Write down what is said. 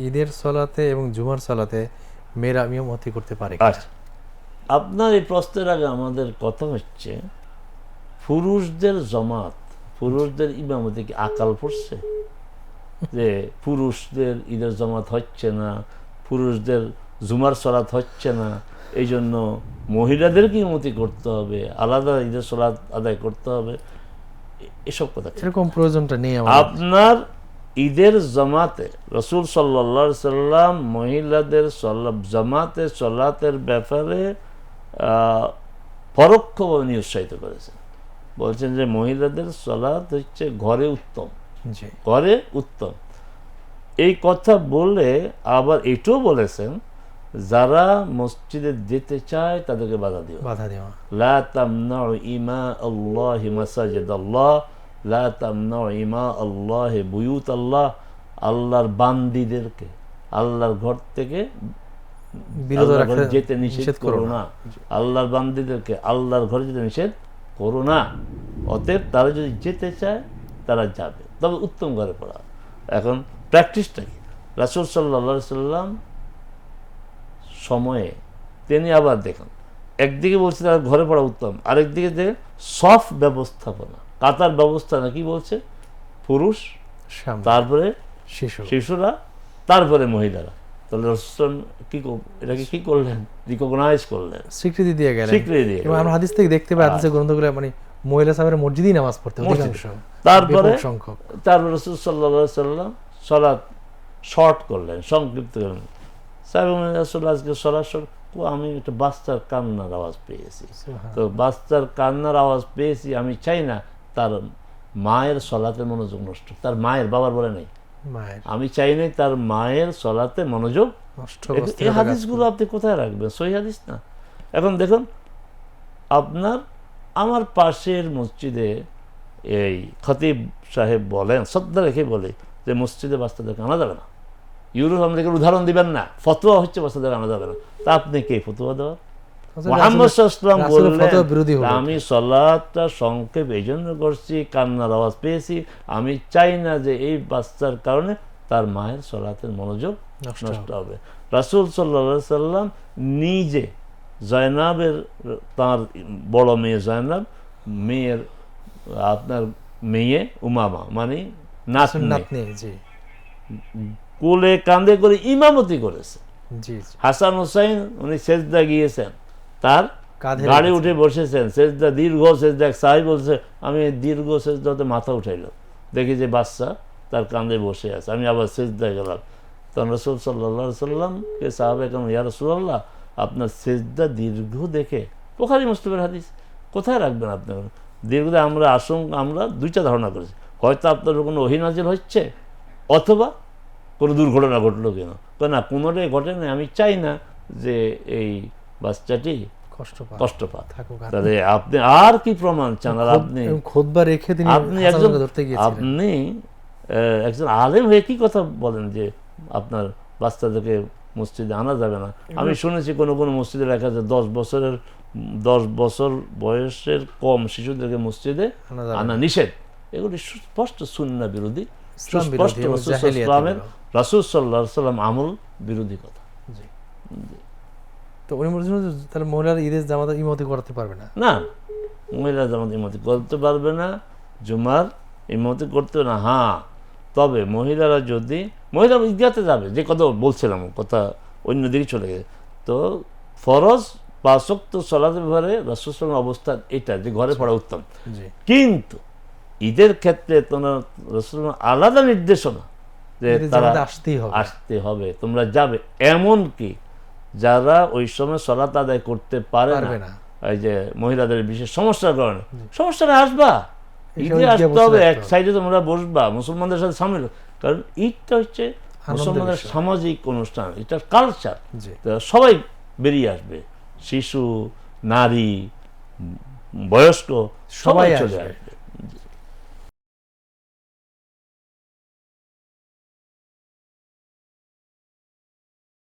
ঈদের সলাতে এবং জুমার সলাতে মেয়েরা ইমামতি করতে পারে আচ্ছা। আপনার এই প্রশ্নের আগে আমাদের কথা হচ্ছে পুরুষদের জমাত পুরুষদের ইমামতি কি আকাল পড়ছে? যে পুরুষদের ঈদের জমাত হচ্ছে না পুরুষদের জুমার সলাত হচ্ছে না এই জন্য মহিলাদেরকে ইমামতি করতে হবে? আলাদা ঈদের সলাত আদায় করতে হবে? এসব কথা এরকম প্রয়োজনটা নেই আপনার ঈদের জমাতে রসুল সাল্লা সাল্লাম মহিলাদের জমাতে চলাতের ব্যাপারে পরোক্ষভাবে নিরুৎসাহিত করেছেন। বলছেন যে মহিলাদের সলাত হচ্ছে ঘরে উত্তম। ঘরে উত্তম। এই কথা বলে আবার এটাও বলেছেন যারা মসজিদে যেতে চায় তাদেরকে বাধা দিও বাধা দেওয়া। লা তামনা ইমা আল্লাহ হিমাসাজেদ আল্লাহ আল্লাহর বান্দিদেরকে আল্লাহর ঘর থেকে যেতে নিষেধ করো না। আল্লাহর বান্দিদেরকে আল্লাহর ঘরে যেতে নিষেধ করো না। অতএব তারা যদি যেতে চায় তারা যাবে। তবে উত্তম ঘরে পড়া। এখন প্র্যাকটিসটা কি? রাসুল সাল্লা সাল্লাম সময়ে তিনি আবার দেখুন একদিকে বলছে তার ঘরে পড়া উত্তম আরেকদিকে দেখেন সফ ব্যবস্থাপনা। কাতার ব্যবস্থা না কি বলছে? পুরুষ তারপরে শিশু শিশুরা তারপরে মহিলারা। তাহলে কি এটাকে কি করলেন? রিকগনাইজ করলেন। স্বীকৃতি দিয়ে গেলেন। স্বীকৃতি দিয়ে আমরা হাদিস থেকে দেখতে পাই হাদিসের গ্রন্থগুলো মানে মহিলা সাহেবের মসজিদেই নামাজ পড়তে অধিকাংশ। তারপরে তারপর রসুল সাল্লা সাল্লাম সলাৎ শর্ট করলেন সংক্ষিপ্ত করলেন। সাহেব রসুল আজকে শর্ট আমি একটা কান্নার আওয়াজ পেয়েছি। তো বাচ্চার কান্নার আওয়াজ পেয়েছি আমি চাই না তার মায়ের সলাতে মনোযোগ নষ্ট। তার মায়ের বাবার বলে নাই। আমি চাই নাই তার মায়ের সলাতে মনোযোগ নষ্ট এই- হাদিসগুলো আপনি কোথায় রাখবেন? সই হাদিস না? এখন দেখুন আপনার আমার পাশের মসজিদে এই খতিব সাহেব বলেন শ্রদ্ধা রেখে বলে যে মসজিদে বাচ্চাদেরকে আনা যাবে না। ইউরোপ আমাদেরকে উদাহরণ দিবেন না। ফতোয়া হচ্ছে বাচ্চাদের আনা যাবে না। তা আপনি কে? ফতোয়া দেওয়ার? আমি সলাদটা সংক্ষেপ এই জন্য করছি কান্নার আওয়াজ পেয়েছি। আমি চাই না যে এই বাচ্চার কারণে তার মায়ের সলাতের মনোযোগ নষ্ট হবে। রাসুল সাল্লা সাল্লাম নিজে জয়নাবের তার বড় মেয়ে জয়নাব মেয়ের আপনার মেয়ে উমামা মানে নাতনি। কোলে কান্দে করে ইমামতি করেছে। হাসান হোসাইন উনি সেজদা গিয়েছেন। তার কাঁধে গাড়ি উঠে বসেছেন। সেজদা দীর্ঘ সেজদা সাহেব বলছে আমি দীর্ঘ সেজদাতে মাথা উঠাইলাম দেখি যে বাচ্চা তার কাঁধে বসে আছে। আমি আবার সেজদায় গেলাম। তখন রসুল সাল্লা সাল্লামকে সাহাবে কেন ইয়া রসুল্লাহ আপনার সেজদা দীর্ঘ দেখে। পোখারি মুসলিমের হাদিস। কোথায় রাখবেন আপনার দীর্ঘ আমরা আশঙ্কা আমরা দুইটা ধারণা করেছি। হয়তো আপনার কোনো অহিনাজিল হচ্ছে অথবা কোনো দুর্ঘটনা ঘটলো কেন। না কোনোটাই ঘটে না আমি চাই না যে এই বাচ্চাটি কষ্ট তাহলে আপনি আর কি প্রমাণ চান আর আপনি? খোদবা রেখে তিনি আপনি একজন আপনি একজন আলেম হয়ে কি কথা বলেন যে আপনার বাচ্চাদেরকে মসজিদে আনা যাবে না? আমি শুনেছি কোনো কোনো মসজিদে লেখা আছে দশ বছরের দশ বছর বয়সের কম শিশুদেরকে মসজিদে আনা নিষেধ। এগুলি সুস্পষ্ট সুন্না বিরোধী সুস্পষ্ট। রাসুল সাল্লাহ সাল্লাম আমল বিরোধী কথা। জি। তো উনি বলছেন তাহলে মহিলারা ঈদের জামাতে ইমতি করতে পারবে না। না মহিলা জামাত ইমতি করতে পারবে না জুমার ইমতি করতে না হ্যাঁ। তবে মহিলারা যদি মহিলা ঈদগাতে যাবে যে কথা বলছিলাম কথা অন্যদিকে চলে গেছে। তো ফরজ বা শক্ত সলাতের ব্যাপারে রসুলামের অবস্থা এটা যে ঘরে পড়া উত্তম। কিন্তু ঈদের ক্ষেত্রে তোমার রসুল আলাদা নির্দেশনা যে তারা আসতেই হবে। আসতে হবে তোমরা যাবে। এমন কি যারা ওই সময় সলাত আদায় করতে পারে না এই যে মহিলাদের বিশেষ সমস্যার কারণে। সমস্যাটা আসবা। ঈদে আসতে হবে এক সাইডে তোমরা বসবা মুসলমানদের সাথে সামিল কারণ ঈদটা হচ্ছে মুসলমানদের সামাজিক অনুষ্ঠান এটা কালচার সবাই বেরিয়ে আসবে শিশু নারী বয়স্ক সবাই চলে। আসবে।